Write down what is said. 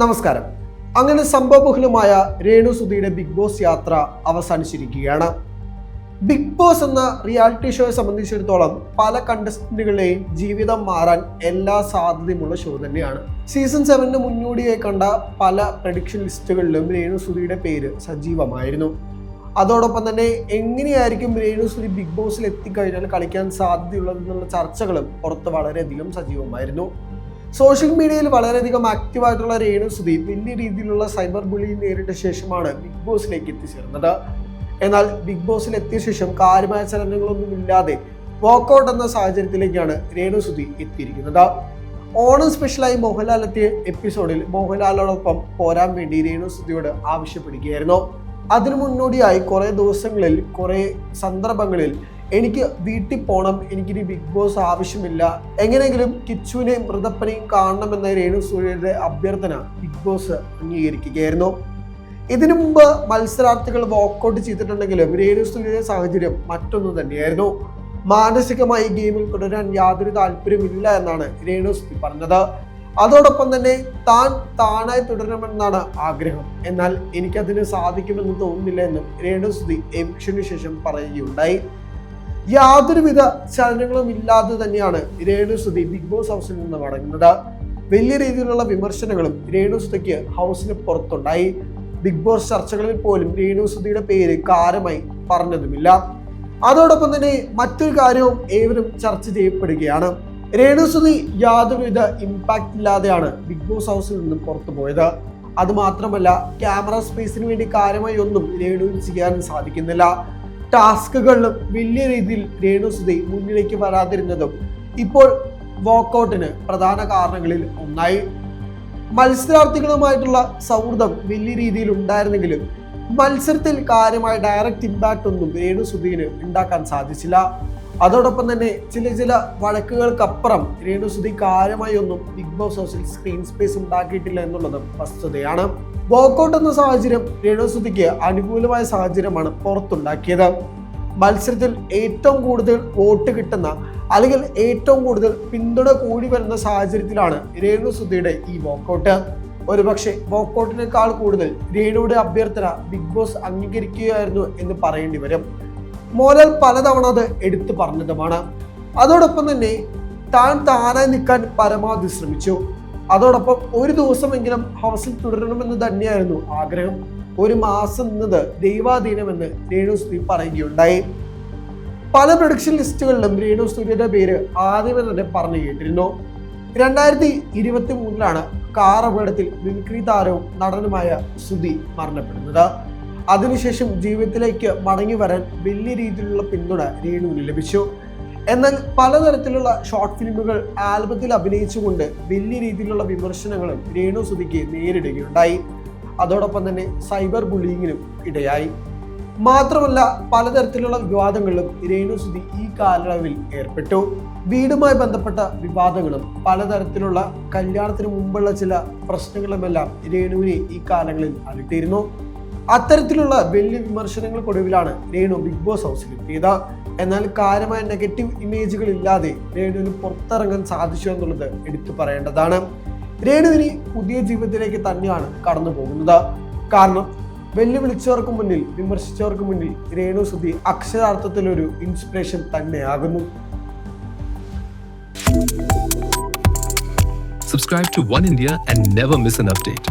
നമസ്കാരം. അങ്ങനെ സംഭവബഹുലമായ രേണു സുധിയുടെ ബിഗ് ബോസ് യാത്ര അവസാനിച്ചിരിക്കുകയാണ്. ബിഗ് ബോസ് എന്ന റിയാലിറ്റി ഷോയെ സംബന്ധിച്ചിടത്തോളം പല കണ്ടസ്റ്റന്റുകളെയും ജീവിതം മാറാൻ എല്ലാ സാധ്യതയുമുള്ള ഷോ തന്നെയാണ്. സീസൺ സെവനിന് മുന്നോടിയായി കണ്ട പല പ്രഡിക്ഷൻ ലിസ്റ്റുകളിലും രേണു സുധിയുടെ പേര് സജീവമായിരുന്നു. അതോടൊപ്പം തന്നെ എങ്ങനെയായിരിക്കും രേണു സുധി ബിഗ് ബോസിൽ എത്തിക്കഴിഞ്ഞാൽ കളിക്കാൻ സാധ്യതയുള്ളതെന്നുള്ള ചർച്ചകളും പുറത്ത് വളരെയധികം സജീവമായിരുന്നു. സോഷ്യൽ മീഡിയയിൽ വളരെയധികം ആക്റ്റീവായിട്ടുള്ള രേണു സുദീപ് വലിയ രീതിയിലുള്ള സൈബർ ബുള്ളി നേരിട്ട ശേഷമാണ് ബിഗ് ബോസിലേക്ക് എത്തിച്ചേർന്നത്. എന്നാൽ ബിഗ് ബോസിൽ എത്തിയ ശേഷം കാര്യമായ ചലനങ്ങളൊന്നും ഇല്ലാതെ വാക്കൗട്ട് എന്ന സാഹചര്യത്തിലേക്കാണ് രേണു സുധി എത്തിയിരിക്കുന്നത്. ഓണം സ്പെഷ്യലായി മോഹൻലാൽ എത്തിയ എപ്പിസോഡിൽ മോഹൻലാലിനോടൊപ്പം പോരാൻ വേണ്ടി രേണു സുധിയോട് ആവശ്യപ്പെടുകയായിരുന്നു. അതിനു മുന്നോടിയായി കുറേ ദിവസങ്ങളിൽ കുറേ സന്ദർഭങ്ങളിൽ എനിക്ക് വീട്ടിൽ പോകണം എനിക്കിനി ബിഗ് ബോസ് ആവശ്യമില്ല. എങ്ങനെയെങ്കിലും കിച്ചുവിനെയും മൃതപ്പനെയും കാണണമെന്ന രേണു സൂര്യയുടെ അഭ്യർത്ഥന ബിഗ് ബോസ് അംഗീകരിക്കുകയായിരുന്നു. ഇതിനു മുമ്പ് മത്സരാർത്ഥികൾ വാക്കൗട്ട് ചെയ്തിട്ടുണ്ടെങ്കിലും രേണു സൂര്യയുടെ സാഹചര്യം മറ്റൊന്നു തന്നെയായിരുന്നു. മാനസികമായി ഗെയിമിൽ തുടരാൻ യാതൊരു താല്പര്യമില്ല എന്നാണ് രേണു സുധി പറഞ്ഞത്. അതോടൊപ്പം തന്നെ താൻ താനായി തുടരണമെന്നാണ് ആഗ്രഹം. എന്നാൽ എനിക്കതിന് സാധിക്കുമെന്ന് തോന്നുന്നില്ല എന്നും രേണു സുധി എവിക്ഷന് ശേഷം പറയുകയുണ്ടായി. യാതൊരുവിധ ചലനങ്ങളും ഇല്ലാതെ തന്നെയാണ് രേണു സുധി ബിഗ് ബോസ് ഹൗസിൽ നിന്ന് മടങ്ങുന്നത്. വലിയ രീതിയിലുള്ള വിമർശനങ്ങളും രേണു സുധയ്ക്ക് ഹൗസിന് പുറത്തുണ്ടായി. ബിഗ് ബോസ് ചർച്ചകളിൽ പോലും രേണു സുധിയുടെ പേര് കാരമായി പറഞ്ഞതുമില്ല. അതോടൊപ്പം തന്നെ മറ്റൊരു കാര്യവും ഏവരും ചർച്ച ചെയ്യപ്പെടുകയാണ്. രേണു സുധി യാതൊരുവിധ ഇമ്പാക്റ്റ് ഇല്ലാതെയാണ് ബിഗ് ബോസ് ഹൗസിൽ നിന്ന് പുറത്തു പോയത്. അത് മാത്രമല്ല ക്യാമറ സ്പേസിന് വേണ്ടി കാര്യമായി ഒന്നും രേണുവിന് ചെയ്യാൻ സാധിക്കുന്നില്ല. ടാസ്കുകളിലും വലിയ രീതിയിൽ രേണു സുധി മുന്നിലേക്ക് വരാതിരുന്നതും ഇപ്പോൾ വാക്കൗട്ടിന് പ്രധാന കാരണങ്ങളിൽ ഒന്നായി. മത്സരാർത്ഥികളുമായിട്ടുള്ള സൗഹൃദം വലിയ രീതിയിൽ ഉണ്ടായിരുന്നെങ്കിലും മത്സരത്തിൽ കാര്യമായ ഡയറക്റ്റ് ഇമ്പാക്റ്റ് ഒന്നും രേണു സുധീന് ഉണ്ടാക്കാൻ സാധിച്ചില്ല. അതോടൊപ്പം തന്നെ ചില ചില വഴക്കുകൾക്കപ്പുറം രേണു സുധി കാര്യമായി ഒന്നും ബിഗ് ബോസ് ഹൗസിൽ സ്ക്രീൻ സ്പേസ് ഉണ്ടാക്കിയിട്ടില്ല എന്നുള്ളതും വസ്തുതയാണ്. വോക്കൗട്ട് എന്ന സാഹചര്യം രേണു സുധിക്ക് അനുകൂലമായ സാഹചര്യമാണ് പുറത്തുണ്ടാക്കിയത്. മത്സരത്തിൽ ഏറ്റവും കൂടുതൽ വോട്ട് കിട്ടുന്ന അല്ലെങ്കിൽ ഏറ്റവും കൂടുതൽ പിന്തുണ കൂടി വരുന്ന സാഹചര്യത്തിലാണ് രേണു സുധിയുടെ ഈ വോക്കൗട്ട്. ഒരുപക്ഷെ വോക്കൗട്ടിനേക്കാൾ കൂടുതൽ രേണുയുടെ അഭ്യർത്ഥന ബിഗ് ബോസ് അംഗീകരിക്കുകയായിരുന്നു എന്ന് പറയേണ്ടി വരും. മോഹൻലാൽ പലതവണ അത് എടുത്തു പറഞ്ഞതുമാണ്. അതോടൊപ്പം തന്നെ താൻ താനായി നിൽക്കാൻ പരമാവധി ശ്രമിച്ചു. അതോടൊപ്പം ഒരു ദിവസമെങ്കിലും ഹൗസിൽ തുടരണമെന്ന് തന്നെയായിരുന്നു ആഗ്രഹം. ഒരു മാസം നിന്നത് ദൈവാധീനമെന്ന് രേണു സ്ത്രീ പറയുകയുണ്ടായി. പല പ്രൊഡക്ഷൻ ലിസ്റ്റുകളിലും രേണു സൂര്യയുടെ പേര് ആദ്യമേ തന്നെ പറഞ്ഞു കേട്ടിരുന്നു. രണ്ടായിരത്തി ഇരുപത്തി മൂന്നിലാണ് കാർ അപകടത്തിൽ മിമിക്രി താരവും നടനുമായ സുധി മരണപ്പെടുന്നത്. അതിനുശേഷം ജീവിതത്തിലേക്ക് മടങ്ങി വരാൻ വലിയ രീതിയിലുള്ള പിന്തുണ രേണുവിന് ലഭിച്ചു. എന്നാൽ പലതരത്തിലുള്ള ഷോർട്ട് ഫിലിമുകൾ ആൽബത്തിൽ അഭിനയിച്ചുകൊണ്ട് വലിയ രീതിയിലുള്ള വിമർശനങ്ങളും രേണു സുധിക്ക് നേരിടുകയുണ്ടായി. അതോടൊപ്പം തന്നെ സൈബർ ബുള്ളിങ്ങിനും ഇടയായി. മാത്രമല്ല പലതരത്തിലുള്ള വിവാദങ്ങളിലും രേണു സുധി ഈ കാലയളവിൽ ഏർപ്പെട്ടു. വീടുമായി ബന്ധപ്പെട്ട വിവാദങ്ങളും പലതരത്തിലുള്ള കല്യാണത്തിന് മുമ്പുള്ള ചില പ്രശ്നങ്ങളുമെല്ലാം രേണുവിനെ ഈ കാലങ്ങളിൽ അലട്ടിയിരുന്നു അത്തരത്തിലുള്ള വലിയ വിമർശനങ്ങൾക്കൊടുവിലാണ് രേണു ബിഗ് ബോസ് ഹൗസിൽ എത്തിയത് എന്നാൽ കാര്യമായ നെഗറ്റീവ് ഇമേജുകൾ ഇല്ലാതെ രേണുവിന് പുറത്തിറങ്ങാൻ സാധിച്ചു എന്നുള്ളത് എടുത്തു പറയേണ്ടതാണ്. രേണുവിന് പുതിയ ജീവിതത്തിലേക്ക് തന്നെയാണ് കടന്നു പോകുന്നത്. കാരണം വെല്ലുവിളിച്ചവർക്ക് മുന്നിൽ വിമർശിച്ചവർക്ക് മുന്നിൽ രേണു സുധി അക്ഷരാർത്ഥത്തിൽ ഒരു ഇൻസ്പിറേഷൻ തന്നെയാകുന്നു. Subscribe to One India and never miss an update.